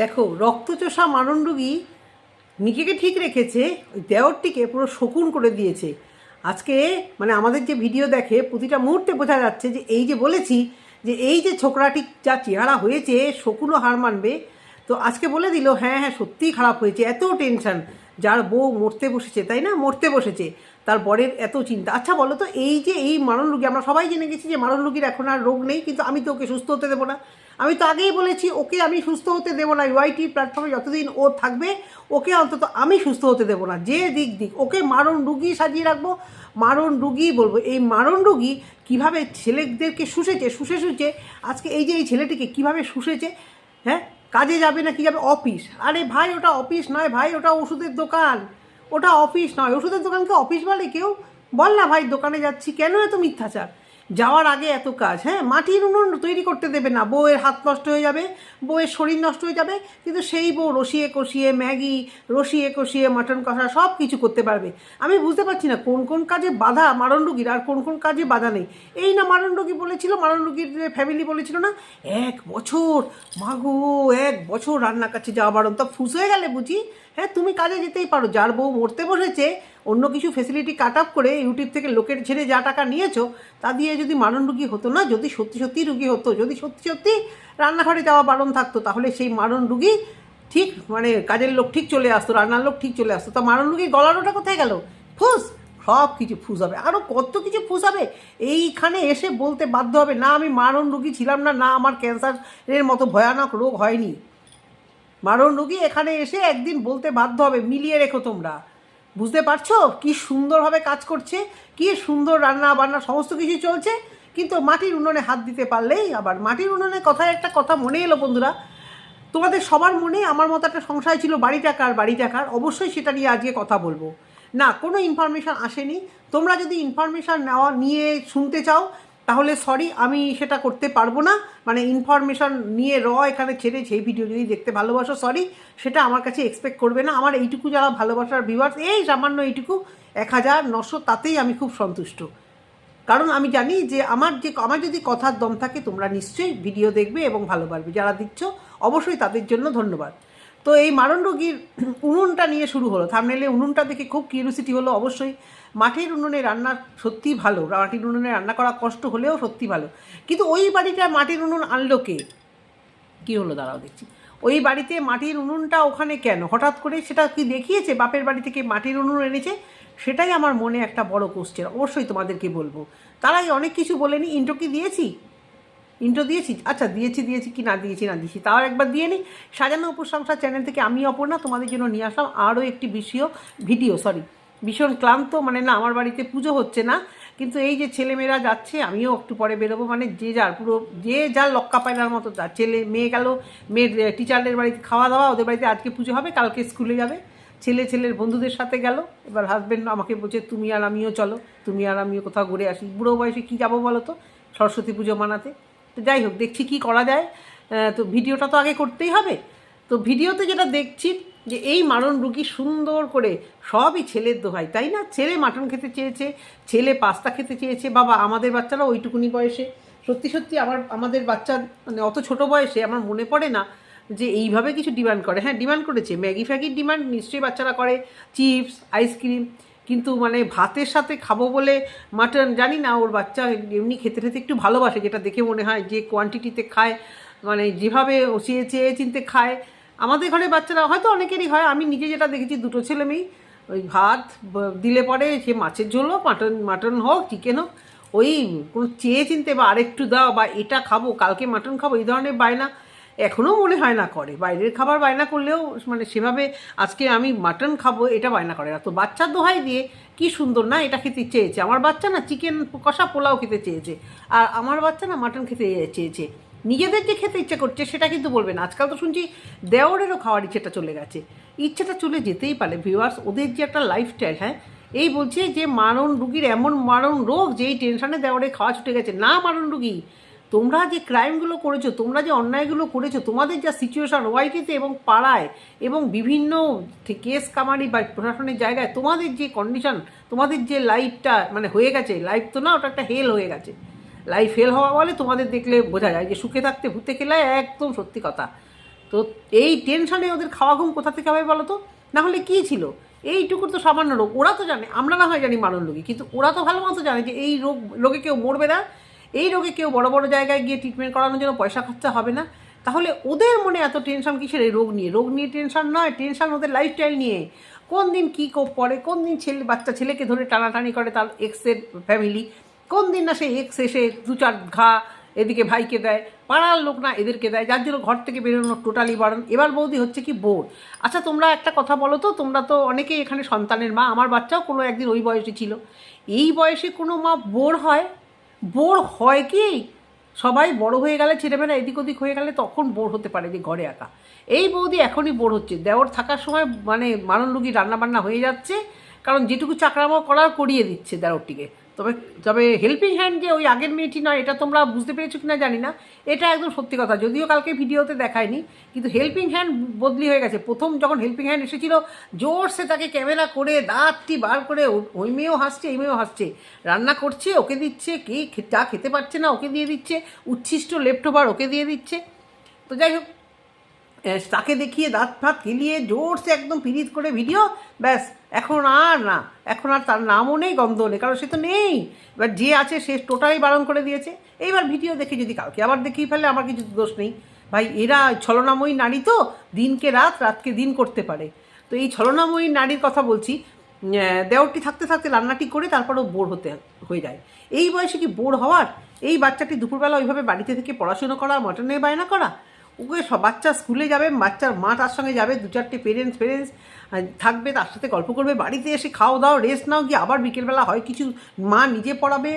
দেখো, রক্তচোষা মারণরোগী নিজেকে ঠিক রেখেছে, ওই দেওরটিকে পুরো শকুন করে দিয়েছে। আজকে মানে আমাদের যে ভিডিও দেখে প্রতিটা মুহূর্তে বোঝা যাচ্ছে যে এই যে বলেছি, যে এই যে ছোকরাটি যা চেহারা হয়েছে, শকুনও হার মানবে। তো আজকে বলে দিল হ্যাঁ হ্যাঁ সত্যিই খারাপ হয়েছে, এত টেনশন। যার বউ মরতে বসেছে, তাই না? মরতে বসেছে। তার বরের এত চিন্তা। আচ্ছা বলো তো, এই যে এই মারণ রোগী, আমরা সবাই জেনে গেছি যে মারণ রোগীর এখন আর রোগ নেই, কিন্তু আমি তো ওকে সুস্থ হতে দেবো না। আমি তো আগেই বলেছি, ওকে আমি সুস্থ হতে দেবো না। ওয়াইটি প্ল্যাটফর্মে যতদিন ও থাকবে, ওকে অন্তত আমি সুস্থ হতে দেবো না। যে দিক দিক, ওকে মারণ রুগী সাজিয়ে রাখব, মারণ রুগী বলব। এই মারণ রুগী কীভাবে ছেলেদেরকে শুষেছে, শুষে শুষে, আজকে এই যে এই ছেলেটিকে কীভাবে শুষেছে হ্যাঁ? কাজে যাবে না, কি যাবে? অফিস। আরে ভাই, ওটা অফিস নয় ভাই, ওটা ওষুধের দোকান। ওটা অফিস নয়। ওষুধের দোকানকে অফিস বলে কেউ? বল না ভাই, দোকানে যাচ্ছি, কেন এত মিথ্যাচার? যাওয়ার আগে এত কাজ হ্যাঁ? মাটির উনুন তৈরি করতে দেবে না। বউয়ের হাত নষ্ট হয়ে যাবে, বউয়ের শরীর নষ্ট হয়ে যাবে, কিন্তু সেই বউ রসিয়ে কষিয়ে ম্যাগি, রসিয়ে কষিয়ে মাটন কষা সব কিছু করতে পারবে। আমি বুঝতে পারছি না কোন কোন কাজে বাধা মারণ রুগীর আর কোন কোন কাজে বাধা নেই। এই না মারণ রুগী বলেছিল মারণ রুগীর ফ্যামিলি বলেছিল না, এক বছর মাগো এক বছর রান্নার কাছে যাওয়া বারণ। তা ফুস হয়ে গেলে বুঝি? হ্যাঁ তুমি কাজে যেতেই পারো। যার বউ মরতে বসেছে অন্য কিছু ফেসিলিটি কাট আপ করে ইউটিউব থেকে লোকের ছেড়ে যা টাকা নিয়েছো, তা দিয়ে যদি মারণ রুগী হতো না, যদি সত্যি সত্যি রুগী হতো, যদি সত্যি সত্যি রান্নাঘরে যাওয়া বারণ থাকতো, তাহলে সেই মারণ রুগী ঠিক মানে কাজের লোক ঠিক চলে আসতো, রান্নার লোক ঠিক চলে আসতো। তা মারণ রুগী গলানোটা কোথায় গেল? ফুস! সব কিছু ফুস হবে। আরও কত কিছু ফুস হবে? এইখানে এসে বলতে বাধ্য হবে, না, আমি মারণ রুগী ছিলাম না না, আমার ক্যান্সারের মতো ভয়ানক রোগ হয়নি। মারণ রুগী এখানে এসে একদিন বলতে বাধ্য হবে, মিলিয়ে রেখো তোমরা। বুঝতে পারছ? কি সুন্দরভাবে কাজ করছে, কি সুন্দর রান্না বান্না, সমস্ত কিছু চলছে। কিন্তু মাটির উনুনে হাত দিতে পারলেই আবার। মাটির উনুনে কথায় একটা কথা মনে এলো বন্ধুরা। তোমাদের সবার মনে আমার মতো একটা সংশয় ছিল, বাড়িটা কার বাড়িটা কার? অবশ্যই সেটা নিয়ে আজকে কথা বলব। না, কোনো ইনফরমেশান আসেনি। তোমরা যদি ইনফরমেশান নেওয়া, নিয়ে শুনতে চাও তাহলে সরি আমি সেটা করতে পারব না। মানে ইনফরমেশান নিয়ে র এখানে ছেড়ে সেই ভিডিও যদি দেখতে ভালোবাসো সরি সেটা আমার কাছে এক্সপেক্ট করবে না। আমার এইটুকু যারা ভালোবাসার ভিউয়ার্স এই সামান্য এইটুকু, এক হাজার নশো তাতেই আমি খুব সন্তুষ্ট। কারণ আমি জানি যে আমার যে, আমার যদি কথার দম থাকে, তোমরা নিশ্চয়ই ভিডিও দেখবে এবং ভালোবাসবে। যারা দিচ্ছ অবশ্যই তাদের জন্য ধন্যবাদ। তো এই মারণ রোগীর উনুনটা নিয়ে শুরু হলো। থামনেলে উনুনটা দেখে খুব কিউরিসিটি হলো অবশ্যই। মাটির উনুনে রান্না সত্যি ভালো। মাটির উনুনে রান্না করা কষ্ট হলেও সত্যি ভালো। কিন্তু ওই বাড়িটা মাটির উনুন আনলো কে? কী হলো? দাঁড়াও দেখছি। ওই বাড়িতে মাটির উনুনটা ওখানে কেন? হঠাৎ করে সেটা কি দেখিয়েছে? বাপের বাড়ি থেকে মাটির উনুন এনেছে? সেটাই আমার মনে একটা বড় কোশ্চেন অবশ্যই তোমাদেরকে বলব। তারাই অনেক কিছু বলেনি ইন্ট্রো কি দিয়েছি? ইন্ট্রো দিয়েছি? আচ্ছা দিয়েছি দিয়েছি কি না দিয়েছি না দিয়েছি, তাও একবার দিয়ে নিই সাজানো উপসংসার চ্যানেল থেকে আমি অপর্ণা। তোমাদের জন্য নিয়ে আসলাম আরও একটি বিষয়, ভিডিও সরি ভীষণ ক্লান্ত মানে না, আমার বাড়িতে পুজো হচ্ছে না, কিন্তু এই যে ছেলেমেয়েরা যাচ্ছে, আমিও একটু পরে বেরোবো মানে যে যার পুরো, যে যার লক্কা পায়নার মতো তার ছেলে, মেয়ে গেল, মেয়ের টিচারদের বাড়িতে খাওয়া দাওয়া, ওদের বাড়িতে আজকে পুজো হবে, কালকে স্কুলে যাবে, ছেলে ছেলের বন্ধুদের সাথে গেল, এবার হাজব্যান্ড আমাকে বলছে, তুমি আর আমিও চলো, তুমি আর আমিও কোথাও ঘুরে আসি। বুড়ো বয়সে কী যাব বলো তো, সরস্বতী পুজো মানাতে। তো যাই হোক, দেখছি কি করা যায় তো ভিডিওটা তো আগে করতেই হবে। তো ভিডিওতে যেটা দেখছি যে এই মারণ রুগী সুন্দর করে সবই ছেলের দোহাই, তাই না? ছেলে মাটন খেতে চেয়েছে, ছেলে পাস্তা খেতে চেয়েছে, বাবা, আমাদের বাচ্চারা ওইটুকুনি বয়সে। সত্যি সত্যি আমার, আমাদের বাচ্চা মানে অত ছোট বয়সে আমার মনে পড়ে না যে এইভাবে কিছু ডিমান্ড করে। হ্যাঁ ডিমান্ড করেছে, ম্যাগি ফ্যাগির ডিমান্ড নিশ্চয়ই বাচ্চারা করে, চিপস, আইসক্রিম, কিন্তু মানে ভাতের সাথে খাব বলে মাটন, জানি না, ওর বাচ্চা এমনি খেতে খেতে একটু ভালোবাসে, যেটা দেখে মনে হয় যে কোয়ান্টিটিতে খায় মানে যেভাবে চেয়ে চেয়ে চিনতে খায়। আমাদের ঘরে বাচ্চারা, হয়তো অনেকেরই হয়, আমি নিজে যেটা দেখেছি, দুটো ছেলে মেয়েই ওই ভাত দিলে পরে সে মাছের ঝোল হোক, মাটন মাটন হোক চিকেন হোক, ওই কোনো চেয়ে চিনতে বা আরেকটু দাও, বা এটা খাব, কালকে মাটন খাব, এই ধরনের বায়না এখনও মনে হয় না করে। বাইরের খাবার বায়না করলেও মানে সেভাবে আজকে আমি মাটন খাব, এটা বায়না করে না। তো বাচ্চার দোহাই দিয়ে, কি সুন্দর, না এটা খেতে চেয়েছে। আমার বাচ্চা না চিকেন কষা পোলাও খেতে চেয়েছে। আর আমার বাচ্চা না, মাটন খেতে চেয়েছে। নিজেদের যে খেতে ইচ্ছে করছে, সেটা কিন্তু বলবে না। আজকাল তো শুনছি দেওরেরও খাওয়ার ইচ্ছেটা চলে গেছে। ইচ্ছেটা চলে যেতেই পারে ভিউয়ার্স ওদের যে একটা লাইফস্টাইল হ্যাঁ? এই বলছে যে মারণ রুগীর এমন মারণ রোগ, যে এই টেনশনে দেওয়ারে খাওয়া ছুটে গেছে। না, মারণ রুগী, তোমরা যে ক্রাইমগুলো করেছ, তোমরা যে অন্যায়গুলো করেছ, তোমাদের যা সিচুয়েশন ওয়াইটিতে এবং পাড়ায় এবং বিভিন্ন কেস কামারি বা প্রশাসনের জায়গায়, তোমাদের যে কন্ডিশন তোমাদের যে লাইফটা মানে হয়ে গেছে। লাইফ তো না, ওটা একটা হেল হয়ে গেছে। লাইফ ফেল হওয়া বলে তোমাদের দেখলে বোঝা যায় যে সুখে থাকতে ভূতে খেলায় একদম সত্যি কথা। তো এই টেনশনে ওদের খাওয়া ঘুম কোথা থেকে হবে বলো তো? না হলে কী ছিল? এইটুকুর তো সামান্য রোগ। ওরা তো জানে, আমরা না হয় জানি মারণ রোগী, কিন্তু ওরা তো ভালো মতো জানে যে এই রোগ, রোগে কেউ মরবে না। এই রোগে কেউ বড় বড় জায়গায় গিয়ে ট্রিটমেন্ট করানোর জন্য পয়সা খরচা হবে না। তাহলে ওদের মনে এত টেনশন কিসের এই রোগ নিয়ে? রোগ নিয়ে টেনশন নয় টেনশন ওদের লাইফস্টাইল নিয়ে। কোন দিন কী পড়ে কোন দিন ছেলে, বাচ্চা ছেলেকে ধরে টানাটানি করে তার এক্সের ফ্যামিলি কোন দিন না সেই এক্স এসে দু চার ঘা এদিকে ভাইকে দেয়, পাড়ার লোক না এদেরকে দেয়, যার জন্য ঘর থেকে বেরোনো টোটালি বারণ। এবার বৌদি হচ্ছে কি বোর। আচ্ছা তোমরা একটা কথা বলো তো, তোমরা তো অনেকেই এখানে সন্তানের মা, আমার বাচ্চাও কোনো একদিন ওই বয়সে ছিল। এই বয়সে কোনো মা বোর হয়? বোর হয় কি? সবাই বড় হয়ে গেলে ছেলেমেয়েরা এদিক ওদিক হয়ে গেলে তখন বোর হতে পারে যে ঘরে একা। এই বৌদি এখনই বোর হচ্ছে। দেওর থাকার সময় মানে মারণ রুগী রান্নাবান্না হয়ে যাচ্ছে, কারণ যেটুকু চাকরামো করার করিয়ে দিচ্ছে দেওরটিকে। তবে তবে হেল্পিং হ্যান্ড যে ওই আগের মেয়েটি নয়, এটা তোমরা বুঝতে পেরেছ কিনা জানি না, এটা একদম সত্যি কথা। যদিও কালকে ভিডিওতে দেখায়নি, কিন্তু হেল্পিং হ্যান্ড বদলি হয়ে গেছে। প্রথম যখন হেল্পিং হ্যান্ড এসেছিল জোরসে তাকে ক্যামেরা করে দাঁতটি বার করে ওই মেয়েও হাসছে, এই মেয়েও হাসছে। রান্না করছে, ওকে দিচ্ছে, কে যা খেতে পারছে না, ওকে দিয়ে দিচ্ছে, উচ্ছিষ্ট লেফটোভার ওকে দিয়ে দিচ্ছে। তো যাই হোক তাকে দেখিয়ে দাঁত ফাত গেলিয়ে জোরসে একদম পিরিত করে ভিডিও, ব্যাস, এখন আর না, এখন আর তার নামও নেই গন্ধ নেই, কারণ সে তো নেই। এবার যে আছে সে টোটালি বারণ করে দিয়েছে। এইবার ভিডিও দেখে যদি কালকে আবার দেখিয়ে ফেলে, আমার কিছু দোষ নেই। ভাই, এরা ছলনাময়ী নারী তো, দিনকে রাত, রাতকে দিন করতে পারে। তো এই ছলনাময়ী নারীর কথা বলছি দেওরটি থাকতে থাকতে রান্নাটি করে তারপরেও বোর হতে, হয়ে যায়। এই বয়সে কি বোর হওয়ার? এই বাচ্চাটি দুপুরবেলা ওইভাবে বাড়িতে থেকে পড়াশুনো করা মটনে বায়না করা? ওকে সব বাচ্চা স্কুলে যাবে, বাচ্চার মা তার সঙ্গে যাবে, দু চারটে পেরেন্টস পেরেন্টস থাকবে, তার সাথে গল্প করবে, বাড়িতে এসে খাও দাও রেস্ট নাও, গিয়ে আবার বিকেলবেলা হয় কিছু মা নিজে পড়াবে,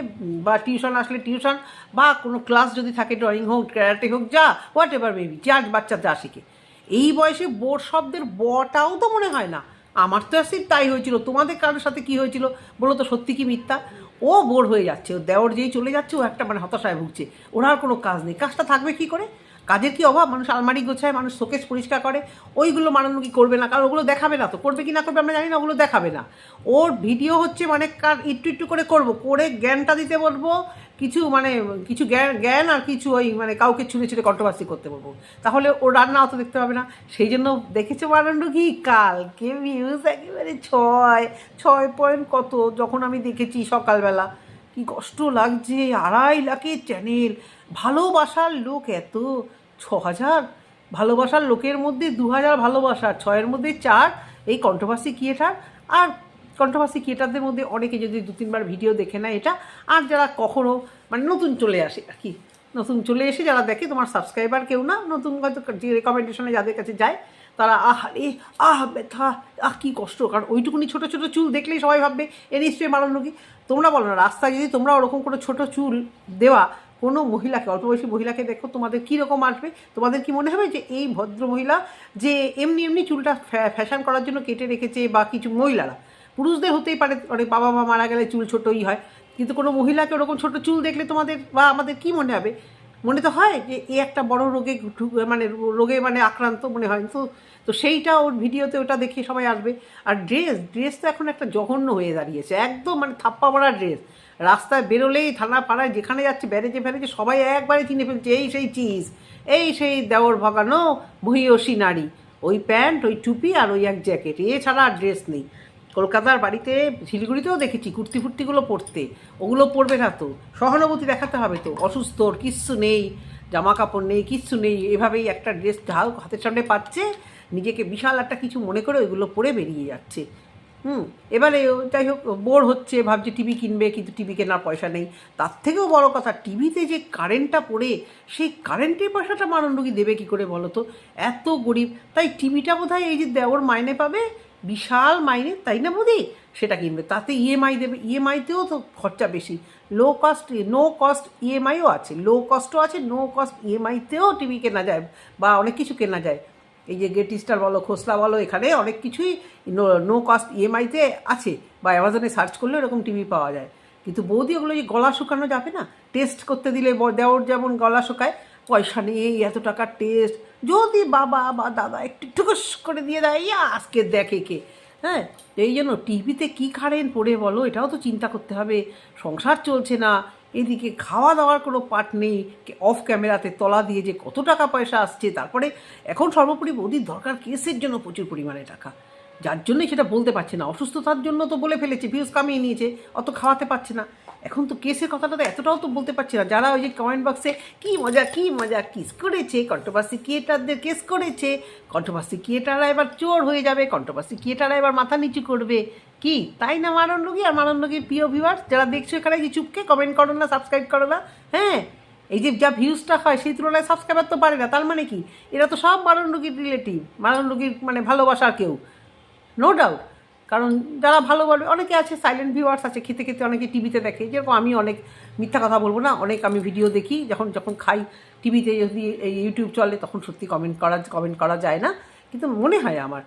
বা টিউশন আসলে টিউশন বা কোনো ক্লাস যদি থাকে ড্রয়িং হোক ক্যারাটে হোক, যা হোয়াট এভার মেবি যা বাচ্চা যা শিখে। এই বয়সে বোর শব্দের বটাও তো মনে হয় না। আমার তো আসি তাই হয়েছিল। তোমাদের কারোর সাথে কি হয়েছিল? বলো তো, সত্যি কি মিথ্যা? ও বোর হয়ে যাচ্ছে ও দেওর যেই চলে যাচ্ছে, ও একটা মানে হতাশায় ভুগছে। ওর আর কোনো কাজ নেই। কাজটা থাকবে কি করে? কাজের কি অভাব? মানুষ আলমারি গোছায়, মানুষ শোকেস পরিষ্কার করে। ওইগুলো মানানো কি করবে না? কারণ ওগুলো দেখাবে না তো। করবে কি না করবে আমরা জানি না, ওগুলো দেখাবে না। ওর ভিডিও হচ্ছে মানে কার একটু একটু করে করব। করে জ্ঞানটা দিতে বলব, কিছু মানে কিছু জ্ঞান জ্ঞান আর কিছু ওই মানে কাউকে ছুঁড়ে ছুঁড়ে কন্ট্রোভার্সি করতে বলব। তাহলে ও রান্না অত দেখতে পাবে না। সেই জন্য দেখেছ মানন্ড কি? কালকে ভিউজ একেবারে ছয় ছয় পয়েন্ট কত? যখন আমি দেখেছি সকালবেলা, কি কষ্ট লাগছে। আড়াই লাখের চ্যানেল ভালোবাসার লোক এত? ছ হাজার ভালোবাসার লোকের মধ্যে দু হাজার ভালোবাসা, ছয়ের মধ্যে চার? এই কন্ট্রোভার্সি ক্রিয়েটার আর কন্ট্রোভার্সি ক্রিয়েটারদের মধ্যে? অনেকে যদি দু, তিনবার ভিডিও দেখে নেয় এটা। আর যারা কখনো মানে নতুন চলে আসে, আর কি? নতুন চলে এসে যারা দেখে, তোমার সাবস্ক্রাইবার কেউ না, নতুন হয়তো যে রেকমেন্ডেশনে যাদের কাছে যায়, তারা, আহ এ আহ ব্যথা, আহ কী কষ্ট। কারণ ওইটুকুনি ছোটো ছোটো চুল দেখলেই সবাই ভাববে, এ নিশ্চয়ই মারানো কি তোমরা বলো না, রাস্তায় যদি তোমরা ওরকম কোনো ছোটো চুল দেওয়া কোনো মহিলাকে, অল্প বয়সী মহিলাকে দেখো তোমাদের কী রকম আসবে? তোমাদের কি মনে হবে যে এই ভদ্র মহিলা যে এমনি এমনি চুলটা ফ্যাশন করার জন্য কেটে রেখেছে বা কিছু মহিলারা? পুরুষদের হতেই পারে অনেক বাবা মা মারা গেলে চুল ছোটোই হয়। কিন্তু কোনো মহিলাকে ওরকম ছোটো চুল দেখলে তোমাদের বা আমাদের কি মনে হবে? মনে তো হয় যে এ একটা বড় রোগে মানে রোগে মানে আক্রান্ত মনে হয়। তো তো সেইটা ওর ভিডিওতে ওটা দেখে সবাই আসবে। আর ড্রেস ড্রেস তো এখন একটা জঘন্য হয়ে দাঁড়িয়েছে। একদম মানে থাপ্পা মারা ড্রেস রাস্তায় বেরোলেই থানা পাড়ায় যেখানে যাচ্ছে, ব্যারেজে ফ্যারেজে সবাই একবারে চিনে ফেলছে, এই সেই চিজ, এই সেই দেওর ভগানো মহিয়সী নারী। ওই প্যান্ট, ওই টুপি আর ওই এক জ্যাকেট, এছাড়া আর ড্রেস নেই। কলকাতার বাড়িতে, শিলিগুড়িতেও দেখেছি কুর্তি ফুর্তিগুলো পরতে। ওগুলো পরবে না তো, সহানুভূতি দেখাতে হবে তো, অসুস্থ, ওর কিচ্ছু নেই জামা কাপড় নেই, কিচ্ছু নেই, এভাবেই একটা ড্রেস ঝাল হাতের সামনে পাচ্ছে, নিজেকে বিশাল একটা কিছু মনে করে ওইগুলো পরে বেরিয়ে যাচ্ছে। হুম, এবারে যাই হোক, বোর হচ্ছে, ভাবছে টিভি কিনবে, কিন্তু টিভি কেনার পয়সা নেই। তার থেকেও বড় কথা, টিভিতে যে কারেন্টটা পড়ে, সেই কারেন্টের পয়সাটা মানন্ডকি দেবে কি করে বলো তো? এত গরিব। তাই টিভিটা বোধ এই যে দেওর মাইনে পাবে, বিশাল মাইনে, তাই না বুঝি? সেটা কিনবে। তাতে ইএমআই দেবে। ইএমআইতেও তো খরচা বেশি। লো কস্ট নো কস্ট ইএমআইও আছে। লো কস্টও আছে নো কস্ট ইএমআইতেও টিভি কেনা যায় বা অনেক কিছু কেনা যায়। এই যে গেট স্টার বলো, খোসলা বলো, এখানে অনেক কিছুই নো নো কস্ট ইএমআইতে আছে বা অ্যামাজনে সার্চ করলে এরকম টিভি পাওয়া যায়। কিন্তু বৌদি, ওগুলো যে গলা শুকানো যাবে না? টেস্ট করতে দিলে দেওর যেমন গলা শুকায়, পয়সা নেই এত টাকার টেস্ট যদি বাবা বা দাদা একটু টুকুস করে দিয়ে দেয়, ইয়া, আজকে দেখে কে? হ্যাঁ এই জন্য টিভিতে কী কারেন্ট পড়ে বলো, এটাও তো চিন্তা করতে হবে। সংসার চলছে না এদিকে খাওয়া দাওয়ার কোনো পার্ট নেই অফ ক্যামেরাতে তলা দিয়ে যে কত টাকা পয়সা আসছে, তারপরে এখন সর্বোপরি বৌদির দরকার কেসের জন্য প্রচুর পরিমাণে টাকা। যার জন্যই সেটা বলতে পারছে না, অসুস্থতার জন্য তো বলে ফেলেছে ভিউজ কামিয়ে নিয়েছে, অত খাওয়াতে পারছে না। এখন তো কেসের কথাটা তো এতটাও তো বলতে পারছি না, যারা ওই যে কমেন্ট বক্সে কি মজা কি মজা কিস করেছে কন্ট্রোভার্সি ক্রিয়েটারদের কেস করেছে কন্ট্রোভার্সি ক্রিয়েটাররা এবার চোর হয়ে যাবে কন্ট্রোভার্সি ক্রিয়েটাররা এবার মাথা নিচু করবে। কি? তাই না, মারণ রোগী? আর মারণ রোগীর প্রিয় ভিউয়ার্স যারা দেখছ এখানে যে চুপকে কমেন্ট করো না সাবস্ক্রাইব করো না। হ্যাঁ? এই যে যা ভিউজটা হয়, সেই তুলনায় সাবস্ক্রাইবার তো পারে না। তার মানে কি? এরা তো সব মারণ রোগীর রিলেটিভ মারণ রোগীর মানে ভালোবাসার কেউ। নো ডাউট কারণ যারা ভালো বলবে অনেকে আছে সাইলেন্ট ভিউয়ার্স আছে, খেতে খেতে অনেকে টিভিতে দেখে। যেরকম আমি অনেক মিথ্যা কথা বলব না, অনেক আমি ভিডিও দেখি, যখন যখন খাই টিভিতে যদি ইউটিউব চলে, তখন সত্যি কমেন্ট করা কমেন্ট করা যায় না। কিন্তু মনে হয় আমার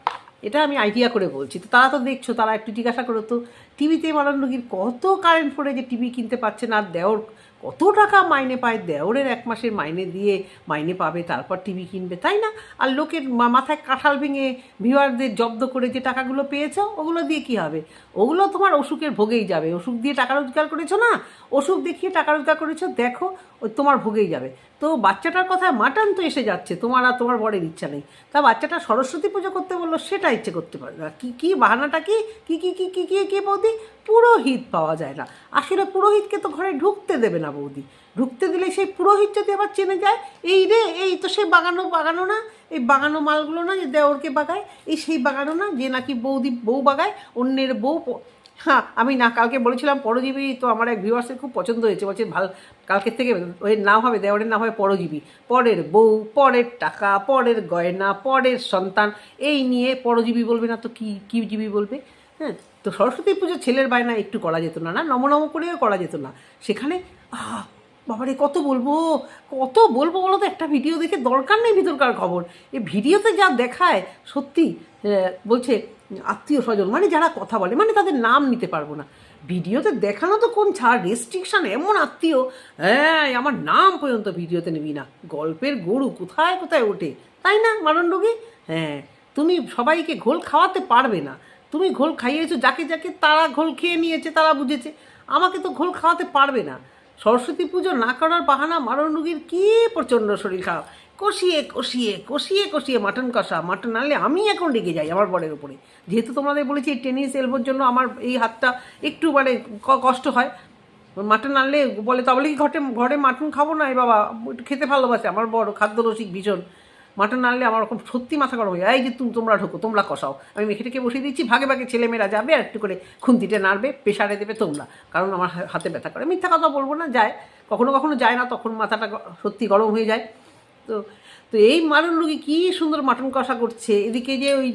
এটা আমি আইডিয়া করে বলছি। তো তারা তো দেখছ, তারা একটু জিজ্ঞাসা করো তো টিভিতে মারান রোগীর কত কারেন্ট পড়ে যে টিভি কিনতে পারছে না, দেওর কত টাকা মাইনে পায়, দেওরের এক মাসের মাইনে দিয়ে মাইনে পাবে, তারপর টিভি কিনবে, তাই না? আর লোকের মাথায় কাঁঠাল ভেঙে ভিউয়ারদের জব্দ করে যে টাকাগুলো পেয়েছ, ওগুলো দিয়ে কি হবে? ওগুলো তোমার অসুখের ভোগেই যাবে। অসুখ দিয়ে টাকা রোজগার করেছ না? অসুখ দেখিয়ে টাকা রোজগার করেছ, দেখো ওই তোমার ভোগেই যাবে। তো বাচ্চাটার কথায় মাটন তো এসে যাচ্ছে, তোমার আর তোমার বরের ইচ্ছা নেই। তা বাচ্চাটা সরস্বতী পুজো করতে বলল, সেটা ইচ্ছে করতে পারে না। কী কী বাহানাটা কি? কী কী কী কী কী কী, বৌদি? পুরোহিত পাওয়া যায় না। আসলে পুরোহিতকে তো ঘরে ঢুকতে দেবে না বৌদি। ঢুকতে দিলে সেই পুরোহিত যদি আবার চেনে যায়, এই রে, এই তো সেই বাগানো বাগানো না, এই বাগানো মালগুলো না যে দেওরকে বাগায়, এই সেই বাগানো না যে নাকি বৌদি বউ বাগায়, অন্যের বউ হ্যাঁ আমি না, কালকে বলেছিলাম পরজীবী, তো আমার এক ভিউয়ার্সের খুব পছন্দ হয়েছে, বলছে, ভালো, কালকের থেকে ওই নাম হবে, দেওয়ারের নাম হবে পরজীবী। পরের বউ, পরের টাকা, পরের গয়না, পরের সন্তান, এই নিয়ে পরজীবী বলবে না, তো কী কী জীবী বলবে? হ্যাঁ তো সরস্বতী পুজো ছেলের বায়না একটু করা যেত না না, নম নম করেও করা যেত না। সেখানে বাবারে, কত বলব কত বলব বলো তো, একটা ভিডিও দেখে দরকার নেই ভিতরকার খবর। এই ভিডিওতে যা দেখায়, সত্যি বলছে আত্মীয় স্বজন মানে যারা কথা বলে মানে তাদের নাম নিতে পারব না। ভিডিওতে দেখানো তো কোন ছাড় রেস্ট্রিকশন এমন আত্মীয় হ্যাঁ আমার নাম পর্যন্ত ভিডিওতে নিবি না। গল্পের গরু কোথায় কোথায় ওঠে? তাই না, মারণ রোগী? হ্যাঁ তুমি সবাইকে ঘোল খাওয়াতে পারবে না। তুমি ঘোল খাইয়েছো, যাকে যাকে তারা ঘোল খেয়ে নিয়েছে, তারা বুঝেছে। আমাকে তো ঘোল খাওয়াতে পারবে না। সরস্বতী পুজো না করার বাহানা মারণ রুগীর কী প্রচণ্ড শরীর খারাপ। কষিয়ে কষিয়ে কষিয়ে কষিয়ে মাটন কষা। মাটন আনলে আমি এখন রেগে যাই আমার বরের উপরে। যেহেতু তোমাদের বলেছি এই টেনিস এলবোর জন্য আমার এই হাতটা একটু মানে কষ্ট হয় মাটন আনলে বলে তবে কি ঘরে ঘরে মাটন খাব না? এ বাবা, খেতে ভালোবাসে, আমার বড় খাদ্য রসিক ভীষণ। মাটন আনলে আমার ওরকম সত্যি মাথা গরম হয়ে এই যে তুমি তোমরা ঢোকো, তোমরা কষাও। আমি মেখে টেকে বসিয়ে দিচ্ছি, ভাগে ভাগে ছেলেমেয়েরা যাবে আর একটু করে খুন্তিতে নাড়বে প্রেশারে দেবে তোমরা। কারণ আমার হাতে ব্যথা করে। মিথ্যা কথা বলব না, যায়। কখনো কখনো যায় না, তখন মাথাটা সত্যি গরম হয়ে যায়। তো তো এই মারণ রুগী কী সুন্দর মাটন কষা করছে? এদিকে যে ওই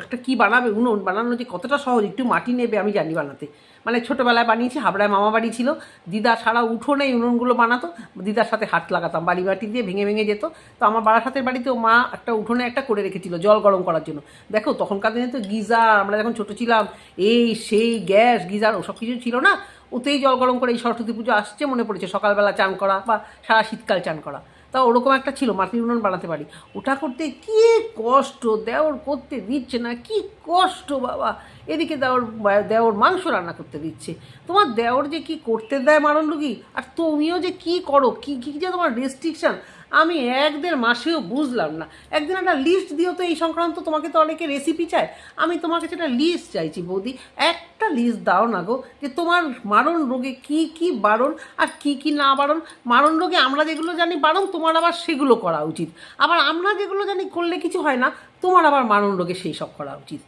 একটা কি বানাবে? উনুন বানানো যে কতটা সহজ, একটু মাটি নেবে আমি জানি বানাতে। মানে ছোটোবেলায় বানিয়েছি, হাবড়ায় মামা বাড়ি ছিল দিদা সারা উঠোনে উনুনগুলো বানাতো। দিদার সাথে হাত লাগাতাম, বাড়ি বাটি দিয়ে ভেঙে ভেঙে যেত। তো আমার বারাসাতের বাড়িতেও মা একটা উঠোনে একটা করে রেখেছিল, জল গরম করার জন্য। দেখো, তখনকার দিনে তো গিজার, আমরা যখন ছোটো ছিলাম, এই সেই গ্যাস, গিজার, ওসব কিছু ছিল না। ওতেই জল গরম করে এই সরস্বতী পুজো আসছে, মনে পড়েছে সকালবেলা চান করা বা সারা শীতকাল চান করা। তা ওরকম একটা ছিল, মাটির উনুন বানাতে পারি। ওটা করতে কী কষ্ট, দেওর করতে দিচ্ছে না, কি কষ্ট বাবা। এদিকে দেওর দেওর মাংস রান্না করতে দিচ্ছে। তোমার দেওর যে কি করতে দেয় মারণ রুগী আর তুমিও যে কি করো? কি, কী যে তোমার রেস্ট্রিকশন আমি এক দেড় মাসেও বুঝলাম না। একদিন একটা লিস্ট দিও তো এই সংক্রান্ত, তোমাকে তো অনেকে রেসিপি চায়। আমি তোমার কাছে একটা লিস্ট চাইছি বৌদি। একটা লিস্ট দাও না গো, যে তোমার মারণ রোগে কি কি বারণ আর কি কি না বারণ। মারণ রোগে আমরা যেগুলো জানি বারণ, তোমার আবার সেগুলো করা উচিত। আবার আমরা যেগুলো জানি করলে কিছু হয় না, তোমার আবার মারণ রোগে সেই সব করা উচিত।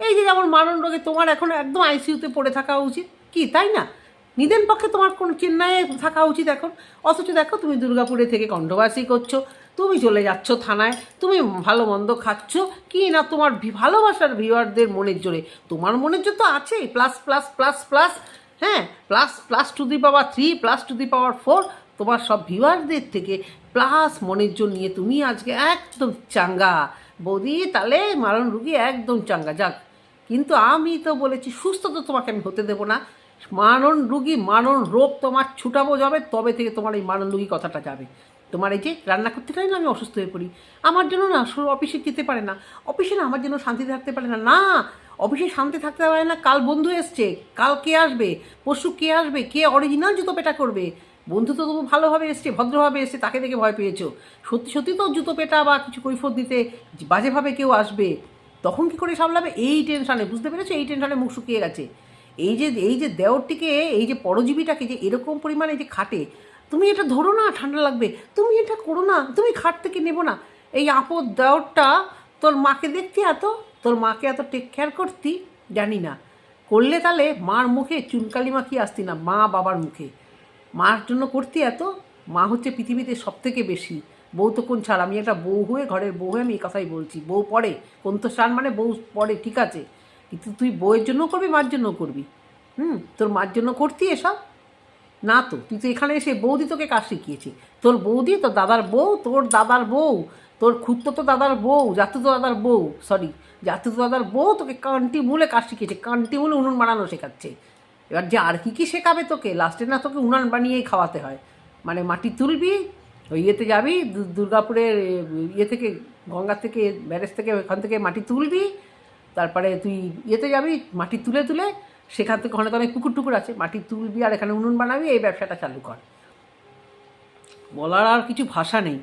এই যে যেমন মারণ রোগে তোমার এখন একদম আইসিইউতে পড়ে থাকা উচিত। কি, তাই না? নিদেন পক্ষে তোমার কোন চেন্নাইয়ে থাকা উচিত এখন। অথচ দেখো, তুমি দুর্গাপুরে থেকে কণ্ঠবাসী করছ, তুমি চলে যাচ্ছ থানায়, তুমি ভালো মন্দ খাচ্ছ, কি না তোমার ভালোবাসার ভিউয়ারদের মনের জোরে। তোমার মনের জোর তো আছেই প্লাস প্লাস প্লাস প্লাস হ্যাঁ plus plus two the power three plus two the power four তোমার সব ভিউয়ারদের থেকে প্লাস মনের জোর নিয়ে তুমি আজকে একদম চাঙ্গা। বৌদি তাহলে মারণ রুগী একদম চাঙ্গা, যাক। কিন্তু আমি তো বলেছি, সুস্থ তো তোমাকে আমি হতে দেবো না। মারণ রুগী, মানন রোগ তোমার ছুটাবো যাবে, তবে থেকে তোমার এই মানন রুগী কথাটা যাবে। তোমার এই যে রান্না করতে চাই না, আমি অসুস্থ হয়ে পড়ি। আমার জন্য না অফিসে যেতে পারে না। অফিসে না, আমার জন্য শান্তি থাকতে পারে না। না, অফিসে শান্তি থাকতে পারে না, কাল বন্ধু এসছে। কাল কে আসবে? পরশু কে আসবে? কে অরিজিনাল জুতো পেটা করবে? বন্ধু তো তবু ভালোভাবে এসছে, ভদ্রভাবে এসছে, তাকে দেখে ভয় পেয়েছ। সত্যি সত্যি তো জুতো পেটা বা কিছু কৈফত দিতে বাজেভাবে কেউ আসবে। তখন কি করে সামলাবে? এই টেনশানে বুঝতে পেরেছ? এই টেনশানে মুখ শুকিয়ে গেছে। এই যে এই যে দেওরটিকে, এই যে পরজীবীটাকে যে এরকম পরিমাণে যে খাটে, তুমি এটা ধরো না, ঠান্ডা লাগবে। তুমি এটা করো না, তুমি খাট থেকে নেব না। এই আপদ দেওরটা তোর মাকে দেখতি এত, তোর মাকে এত টেক কেয়ার করতি, জানি না। করলে তাহলে মার মুখে চুনকালি মাখিয়ে আসতি না, মা বাবার মুখে। মার জন্য করতি এত, মা হচ্ছে পৃথিবীতে সব থেকে বেশি। বউ তো কোন ছাড়, আমি একটা বউ হয়ে, ঘরের বউ হয়ে আমি এই কথাই বলছি। বউ পড়ে, কোন তো স্নান মানে বউ পড়ে, ঠিক আছে। কিন্তু তুই বউয়ের জন্য করবি, মার জন্য করবি। হুম, তোর মার জন্য করতি এসব? না তো, তুই তো এখানে এসে বৌদি তোকে কাজ শিখিয়েছে। তোর বৌদি, তোর দাদার বউ, তোর দাদার বউ, তোর খুঁড়তো তো দাদার বউ, জাতু তো দাদার বউ সরি জাতু তো দাদার বউ তোকে কান্টি মূলে কাজ শিখিয়েছে কান্টি মূলে উনুন বানানো শেখাচ্ছে। এবার যে আর কি কী শেখাবে তোকে? লাস্টে না তোকে উনান বানিয়েই খাওয়াতে হয়। মানে মাটি তুলবি, ওই ইয়েতে যাবি দুর্গাপুরের ইয়ে থেকে, গঙ্গা থেকে, ব্যারেজ থেকে ওখান থেকে মাটি তুলবি তারপরে তুই ইয়েতে যাবি, মাটি তুলে তুলে, সেখান থেকে অনেক অনেক পুকুর টুকুর আছে, মাটি তুলবি আর এখানে উনুন বানাবি, এই ব্যবসাটা চালু কর। বলার আর কিছু ভাষা নেই,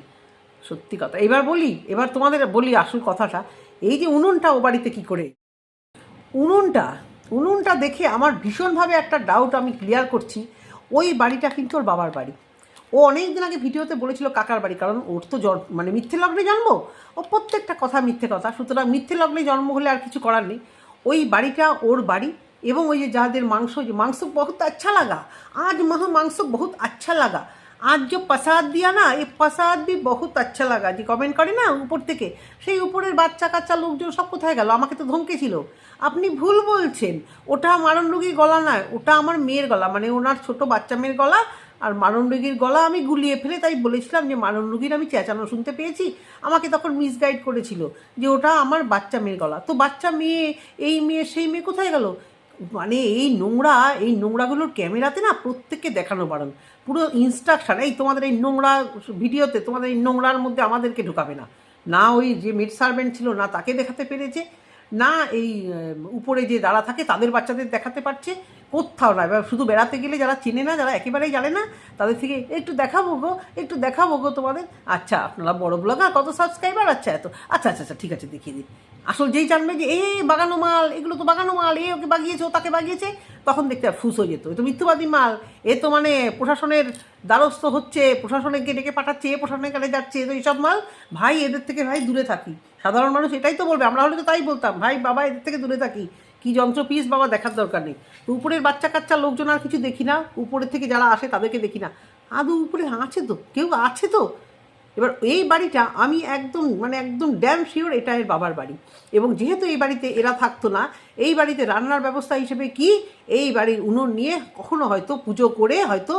সত্যি কথা। এবার বলি, এবার তোমাদের বলি আসল কথাটা, এই যে উনুনটা ও বাড়িতে কী করে? উনুনটা উনুনটা দেখে আমার ভীষণভাবে একটা ডাউট আমি ক্লিয়ার করছি, ওই বাড়িটা কিন্তু ওর বাবার বাড়ি। ও অনেক দিন আগে ভিডিওতে বলেছিল কাকার বাড়ি, কারণ ওর তো জন্ম মানে মিথ্যে লগ্নে জন্ম? ও প্রত্যেকটা কথা মিথ্যে কথা, সুতরাং মিথ্যে লগ্নে জন্ম হলে আর কিছু করার নেই। ওই বাড়িটা ওর বাড়ি এবং ওই যে যাদের মাংস, যে মাংস বহুত আচ্ছা লাগা, আজ মহ মাংস বহুত আচ্ছা লাগা, আজ যে প্রসাদ দিয়া না এই প্রসাদ বি বহুত আচ্ছা লাগা। যে কমেন্ট করে না উপর থেকে, সেই উপরের বাচ্চা কাচ্চা লোকজন সব কোথায় গেল? আমাকে তো ধমকেছিল আপনি ভুল বলছেন। ওটা মারণ রোগীর গলা নয়, ওটা আমার মেয়ের গলা মানে ওনার ছোট বাচ্চা মেয়ের গলা আর মারণ রোগীর গলা আমি গুলিয়ে ফেলে তাই বলেছিলাম যে মারণ রোগীর আমি চেঁচানো শুনতে পেয়েছি। আমাকে তখন মিসগাইড করেছিল যে ওটা আমার বাচ্চা মেয়ের গলা। তো বাচ্চা মেয়ে, এই মেয়ে, সেই মেয়ে কোথায় গেল? মানে এই নোংরা, এই নোংরাগুলোর ক্যামেরাতে না প্রত্যেককে দেখানো বারণ। পুরো ইনস্ট্রাকশন এই তোমাদের এই নোংরা ভিডিওতে তোমাদের এই নোংরার মধ্যে আমাদেরকে ঢোকাবে না। না ওই যে মেড সার্ভেন্ট ছিল, না তাকে দেখাতে পেরেছে, না এই উপরে যে দাঁড়া থাকে তাদের বাচ্চাদের দেখাতে পারছে। কোথাও না, এবার শুধু বেড়াতে গেলে যারা চেনে না, যারা একেবারেই জানে না, তাদের থেকে একটু দেখাবো গো, একটু দেখাবো গো তোমাদের। আচ্ছা আপনারা বড় ব্লগার, কত সাবস্ক্রাইবার আচ্ছা এত আচ্ছা আচ্ছা আচ্ছা ঠিক আছে, দেখিয়ে দিন আসল যেই জানবে যে এই বাগানো মাল, এগুলো তো বাগানো মাল, এ ওকে বাগিয়েছে, ও তাকে বাগিয়েছে, তখন দেখতে আর ফুস হয়ে যেত। এ তো মিথ্যবাদী মাল, এ তো মানে প্রশাসনের দ্বারস্থ হচ্ছে, প্রশাসনকে ডেকে পাঠাচ্ছে, এ প্রশাসনের কাছে যাচ্ছে তো এইসব মাল। ভাই, এদের থেকে ভাই দূরে থাকি। সাধারণ মানুষ এটাই তো বলবে, আমরা হলে তো তাই বলতাম, ভাই, বাবা, এদের থেকে দূরে থাকি। কি যন্ত্র পিস বাবা দেখার দরকার নেই। তো উপরের বাচ্চা কাচ্চা লোকজন আর কিছু দেখি না, উপরের থেকে যারা আসে তাদেরকে দেখি না। আদৌ উপরে আছে তো? কেউ আছে তো? এবার এই বাড়িটা আমি একদম মানে একদম ড্যাম শিওর এটা এর বাবার বাড়ি। এবং যেহেতু এই বাড়িতে এরা থাকতো না এই বাড়িতে রান্নার ব্যবস্থা হিসেবে কি? এই বাড়ির উনুন নিয়ে কখনো হয়তো পুজো করে হয়তো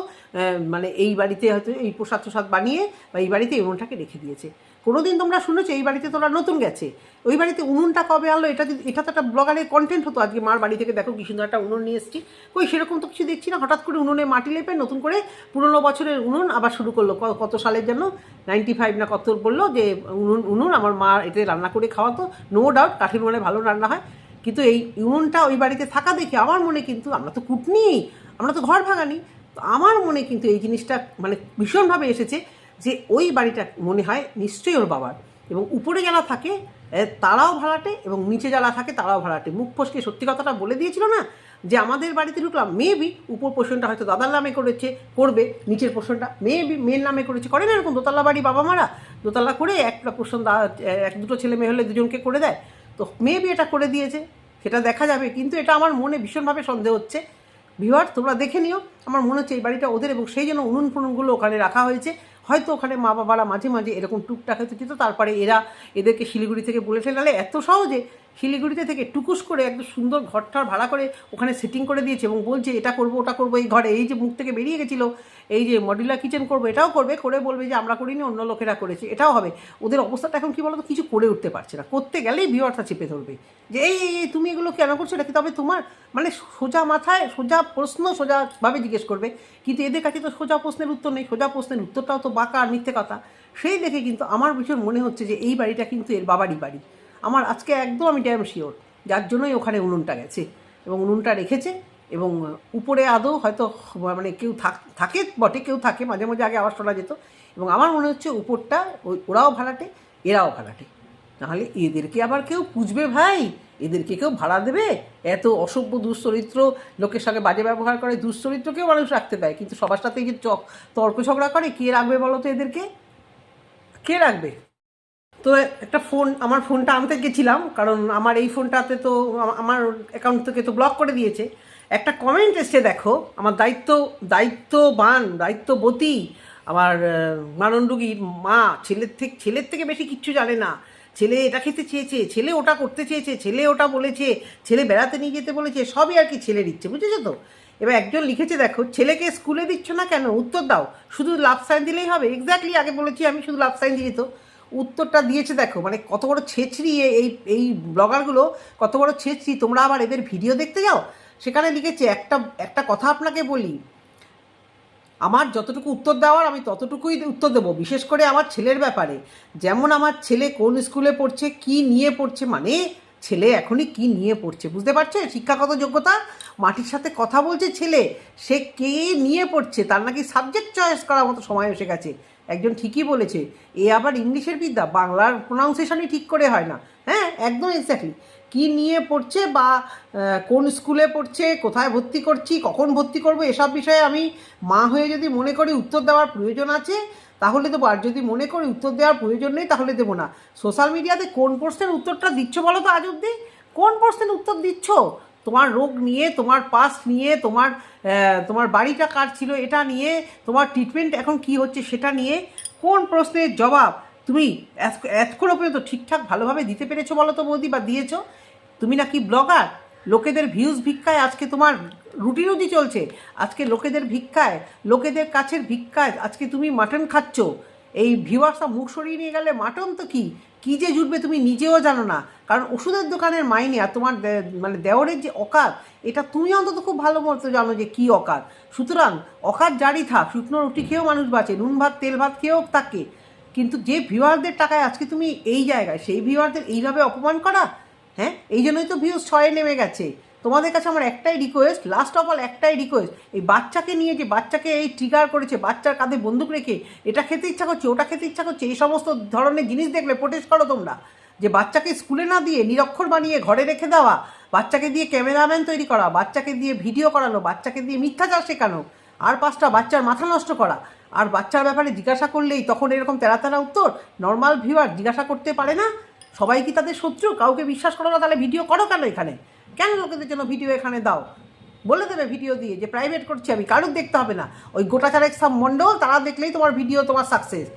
মানে এই বাড়িতে হয়তো এই প্রসাদ প্রসাদ বানিয়ে বা এই বাড়িতে উনুনটাকে রেখে দিয়েছে। কোনোদিন তোমরা শুনেছো এই বাড়িতে তোরা নতুন গেছে? ওই বাড়িতে উনুনটা কবে আনলো? এটা এটা তো একটা ব্লগারের কন্টেন্ট হতো। আজকে মার বাড়ি থেকে দেখো কি সুন্দর একটা উনুন নিয়ে এসেছি। ওই সেরকম তো কিছু দেখছি না। হঠাৎ করে উনুনে মাটি লেপে নতুন করে পুরনো বছরের উনুন আবার শুরু করল। কত সালের জন্য? নাইনটি ফাইভ না কত বলল যে উনুন উনুন আমার মা এতে রান্না করে খাওয়াতো। নো ডাউট কাঠের উনুনে ভালো রান্না হয়। কিন্তু এই উনুনটা ওই বাড়িতে থাকা দেখে আমার মনে কিন্তু, আমরা তো কুটনি, আমরা তো ঘর ভাঙানি, তো আমার মনে কিন্তু এই জিনিসটা মানে ভীষণভাবে এসেছে যে ওই বাড়িটা মনে হয় নিশ্চয়ই ওর বাবার। এবং উপরে যারা থাকে তারাও ভাড়াটে এবং নিচে যারা থাকে, তারাও ভাড়াটে। মুখ ফসকে সত্যি কথাটা বলে দিয়েছিল না যে আমাদের বাড়িতে ঢুকলাম, মেবি উপর পোষণটা হয়তো দাদার নামে করেছে, করবে, নিচের পোষণটা, মেবি মেয়ের নামে করেছে, করে না এরকম দোতলা বাড়ি বাবা মারা দোতলা করে একটা পোষণ দা এক দুটো ছেলে মেয়ে হলে দুজনকে করে দেয়। তো মেবি এটা করে দিয়েছে, সেটা দেখা যাবে, কিন্তু এটা আমার মনে ভীষণভাবে সন্দেহ হচ্ছে। ভিওয়ার তোমরা দেখে নিও, আমার মনে হচ্ছে এই বাড়িটা ওদের এবং সেই জন্য উনুন ফুনুনগুলো ওখানে রাখা হয়েছে। হয়তো ওখানে মা বাবারা মাঝে মাঝে এরকম টুকটাক হয়তো দিত, তারপরে এরা এদেরকে শিলিগুড়ি থেকে বলে ফেলালে এত সহজে শিলিগুড়িতে থেকে টুকুস করে একদম সুন্দর ঘরটার ভাড়া করে ওখানে সেটিং করে দিয়েছে এবং বলছে, এটা করব, ওটা করব, এই ঘরে, এই যে মুখ থেকে বেরিয়ে গেছিল এই যে মডিউলার কিচেন করব এটাও করবে করে বলবে যে আমরা করিনি অন্য লোকেরা করেছে এটাও হবে। ওদের অবস্থাটা এখন কি বলতো? কিছু করে উঠতে পারছে না। করতে গেলেই ভিওয়ার্সটা চেপে ধরবে। যে এই এই, তুমি এগুলো কেন করছ? এটা কি তবে তোমার? মানে সোজা মাথায় সোজা প্রশ্ন সোজাভাবে জিজ্ঞেস করবে। কিন্তু এদের কাছে তো সোজা প্রশ্নের উত্তর নেই সোজা প্রশ্নের উত্তরটাও তো বাঁকা আর মিথ্যে কথা। সেই দেখে কিন্তু আমার ভীষণ মনে হচ্ছে যে এই বাড়িটা কিন্তু এর বাবারই বাড়ি। আমার আজকে একদম আমি ড্যাম শিওর যার জন্যই ওখানে উনুনটা গেছে। এবং উনুনটা রেখেছে এবং উপরে আদৌ হয়তো মানে কেউ থাক বটে, কেউ থাকে, মাঝে মাঝে আগে আওয়াজ শোনা যেত। এবং আমার মনে হচ্ছে উপরটা ওরাও ভাড়াটে, এরাও ভাড়াটে। তাহলে এদেরকে আবার কেউ পুষবে ভাই? এদেরকে কেউ ভাড়া দেবে? এত অসভ্য, দুশ্চরিত্র লোকের সঙ্গে বাজে ব্যবহার করে, দুশ্চরিত্রকেও মানুষ রাখতে দেয়। কিন্তু সবার সাথে যে চক তর্ক ঝগড়া করে, কে রাখবে বলো তো এদেরকে? কে রাখবে? তো একটা ফোন, আমার ফোনটা আনতে গেছিলাম, কারণ আমার এই ফোনটাতে তো, আমার অ্যাকাউন্ট থেকে তো ব্লক করে দিয়েছে। একটা কমেন্ট এসছে, দেখো, আমার দায়িত্ব, দায়িত্ববান, দায়িত্ববতী, আমার মানন্ডুগির মা, ছেলের থেকে ছেলের থেকে বেশি কিচ্ছু জানে না। ছেলে এটা খেতে চেয়েছে, ছেলে ওটা করতে চেয়েছে, ছেলে ওটা বলেছে, ছেলে বেড়াতে নিয়ে যেতে বলেছে, সবই আর কি ছেলের ইচ্ছে, বুঝেছ তো? এবার একজন লিখেছে, দেখো, ছেলেকে স্কুলে দিচ্ছ না কেন? উত্তর দাও। শুধু লাভ সাইন দিলেই হবে? এক্স্যাক্টলি আগে বলেছি আমি, শুধু লাভ সাইন দিয়ে তো উত্তরটা দিয়েছে, দেখো মানে কত বড় ছেঁচড়ি এ- এই এই ব্লগারগুলো কত বড় ছেঁচড়ি, তোমরা আবার এদের ভিডিও দেখতে যাও? সেখানে লিখেছে, একটা একটা কথা আপনাকে বলি। আমার যতটুকু উত্তর দেওয়ার আমি ততটুকুই উত্তর দেবো, বিশেষ করে আমার ছেলের ব্যাপারে। যেমন আমার ছেলে কোন স্কুলে পড়ছে, কি নিয়ে পড়ছে মানে ছেলে এখনই কি নিয়ে পড়ছে, বুঝতে পারছে শিক্ষাগত যোগ্যতা, মাটির সাথে কথা বলছে ছেলে, সে কে নিয়ে পড়ছে, তার নাকি সাবজেক্ট চয়েস করার মতো সময় এসে গেছে। একজন ঠিকই বলেছে, এ আবার ইংলিশের বিদ্যা, বাংলার প্রোনাউন্সিয়েশনই ঠিক করে হয় না। হ্যাঁ একদম এক্স্যাক্টলি কি নিয়ে পড়ছে বা কোন স্কুলে পড়ছে, কোথায় ভর্তি করছি, কখন ভর্তি করব, এসব বিষয়ে আমি মা হয়ে যদি মনে করি উত্তর দেওয়ার প্রয়োজন আছে, তাহলে দেবো। আর যদি মনে করি উত্তর দেওয়ার প্রয়োজন নেই, তাহলে দেবো না। সোশ্যাল মিডিয়াতে কোন প্রশ্নের উত্তরটা দিচ্ছ বলো তো আজ অব্দি কোন প্রশ্নের উত্তর দিচ্ছ? তোমার রোগ নিয়ে, তোমার পাস নিয়ে, তোমার তোমার বাড়িটা কার ছিল এটা নিয়ে, তোমার ট্রিটমেন্ট এখন কি হচ্ছে সেটা নিয়ে কোন প্রশ্নের জবাব তুমি এতক্ষণ পর্যন্ত ঠিকঠাক ভালোভাবে দিতে পেরেছ বলো তো বৌদি বা দিয়েছ? তুমি নাকি ব্লগার লোকেদের ভিউজ ভিক্ষায় আজকে তোমার রুটি রুটি চলছে। আজকে লোকেদের ভিক্ষায়, লোকেদের কাছের ভিক্ষায় আজকে তুমি মাটন খাচ্ছ। এই ভিউয়ার্সরা মুখ সরিয়ে নিয়ে গেলে মাটন তো কি? কী যে জুটবে তুমি নিজেও জানো না। কারণ ওষুধের দোকানের মাইনে আর তোমার মানে দেওরের যে অকাত, এটা তুমি অন্তত খুব ভালো মতো জানো যে কী অকাত। সুতরাং অকাত জারি থাক, শুকনো রুটি খেয়েও মানুষ বাঁচে, নুন ভাত, তেল ভাত খেয়েও থাকে। কিন্তু যে ভিউয়ারদের টাকায় আজকে তুমি এই জায়গায়, সেই ভিউয়ারদের এইভাবে অপমান করা? হ্যাঁ? এই জন্যই তো ভিউজ ছয়ে নেমে গেছে। তোমাদের কাছে আমার একটাই রিকোয়েস্ট লাস্ট অফ অল একটাই রিকোয়েস্ট এই বাচ্চাকে নিয়ে যে বাচ্চাকে এই ট্রিগার করেছে, বাচ্চার কাঁধে বন্দুক রেখে, এটা খেতে ইচ্ছা করছে, ওটা খেতে ইচ্ছা করছে, এই সমস্ত ধরনের জিনিস দেখলে প্রোটেস্ট করো তোমরা। যে বাচ্চাকে স্কুলে না দিয়ে নিরক্ষর বানিয়ে ঘরে রেখে দেওয়া, বাচ্চাকে দিয়ে ক্যামেরাম্যান তৈরি করা, বাচ্চাকে দিয়ে ভিডিও করানো বাচ্চাকে দিয়ে মিথ্যাচার শেখানো, আর পাঁচটা বাচ্চার মাথা নষ্ট করা। আর বাচ্চার ব্যাপারে জিজ্ঞাসা করলেই তখন এরকম তেরা তেরা উত্তর নর্মাল ভিউয়ার জিজ্ঞাসা করতে পারে না। সবাই কি তাদের শত্রু? কাউকে বিশ্বাস করো না, তাহলে ভিডিও করো কেন এখানে? কেন লোকেদের জন্য ভিডিও এখানে দাও? বলে দেবে ভিডিও দিয়ে যে প্রাইভেট করছি আমি, কারুর দেখতে হবে না। ওই গোটা চারেক সব মণ্ডল, তারা দেখলেই তোমার ভিডিও, তোমার সাকসেস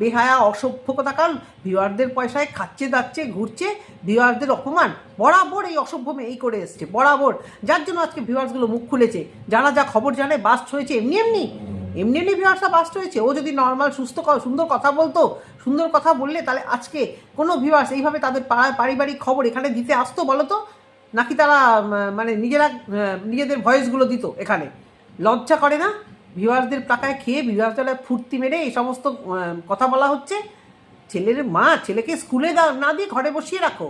বেহায়া, অসভ্য কথাকাল ভিউয়ারদের পয়সায় খাচ্ছে, দাচ্ছে, ঘুরছে ভিউয়ারদের অপমান। বরাবর এই অসভ্য মেয়ে এই করে এসছে, বরাবর। যার জন্য আজকে ভিউয়ার্সগুলো মুখ খুলেছে, যারা যা খবর জানে বাস্ট হয়েছে, এমনি এমনি এমনি এমনি ভিউয়ার্সরা বাস্ট হয়েছে। ও যদি নর্মাল সুস্থ সুন্দর কথা বলতো, সুন্দর কথা বললে তাহলে আজকে কোনো ভিউয়ার্স এইভাবে তাদের পারিবারিক খবর এখানে দিতে আসতো বলো তো নাকি তারা মানে নিজেরা নিজেদের ভয়েসগুলো দিত এখানে। লজ্জা করে না? ভিউয়ার্সদের টাকায় খেয়ে ভিউয়ার্সরা ফুর্তি মেরে এই সমস্ত কথা বলা হচ্ছে? ছেলের মা ছেলেকে স্কুলে না দিয়ে ঘরে বসিয়ে রাখো।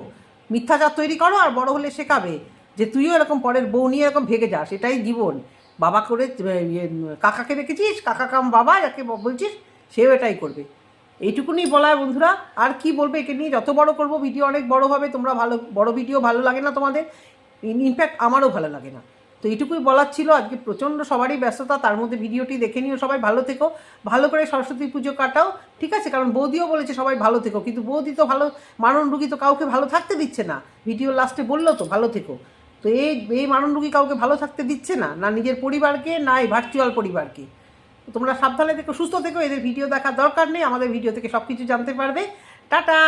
মিথ্যাচার তৈরি করো আর বড় হলে শেখাবে যে তুইও এরকম পরের বউ নিয়ে এরকম ভেগে যাস এটাই জীবন। বাবা করে ইয়ে, কাকাকে রেখেছিস কাকা কাম বাবা যাকে বলছিস সেও এটাই করবে। এইটুকুনি বলা বন্ধুরা, আর কি বলবে একে নিয়ে? যত বড় করব, ভিডিও অনেক বড় হবে, তোমরা ভালো, বড় ভিডিও ভালো লাগে না তোমাদের? ইনফ্যাক্ট আমারও ভালো লাগে না। তো এইটুকুই বলার ছিল আজকে, প্রচণ্ড সবারই ব্যস্ততা, তার মধ্যে ভিডিওটি দেখে নিও সবাই, ভালো থেকো। ভালো করে সরস্বতী পুজো কাটাও, ঠিক আছে? কারণ বৌদিও বলেছে সবাই ভালো থেকো, কিন্তু বৌদি তো ভালো মানন রুগী তো কাউকে ভালো থাকতে দিচ্ছে না। ভিডিও লাস্টে বলল তো, ভালো থেকো। তো এই এই মানন রুগী কাউকে ভালো থাকতে দিচ্ছে না না নিজের পরিবারকে, না এই ভার্চুয়াল পরিবারকে। তোমরা সাবধানে থেকো, সুস্থ থেকো, এদের ভিডিও দেখার দরকার নেই, আমাদের ভিডিও থেকে সব কিছু জানতে পারবে। টাটা!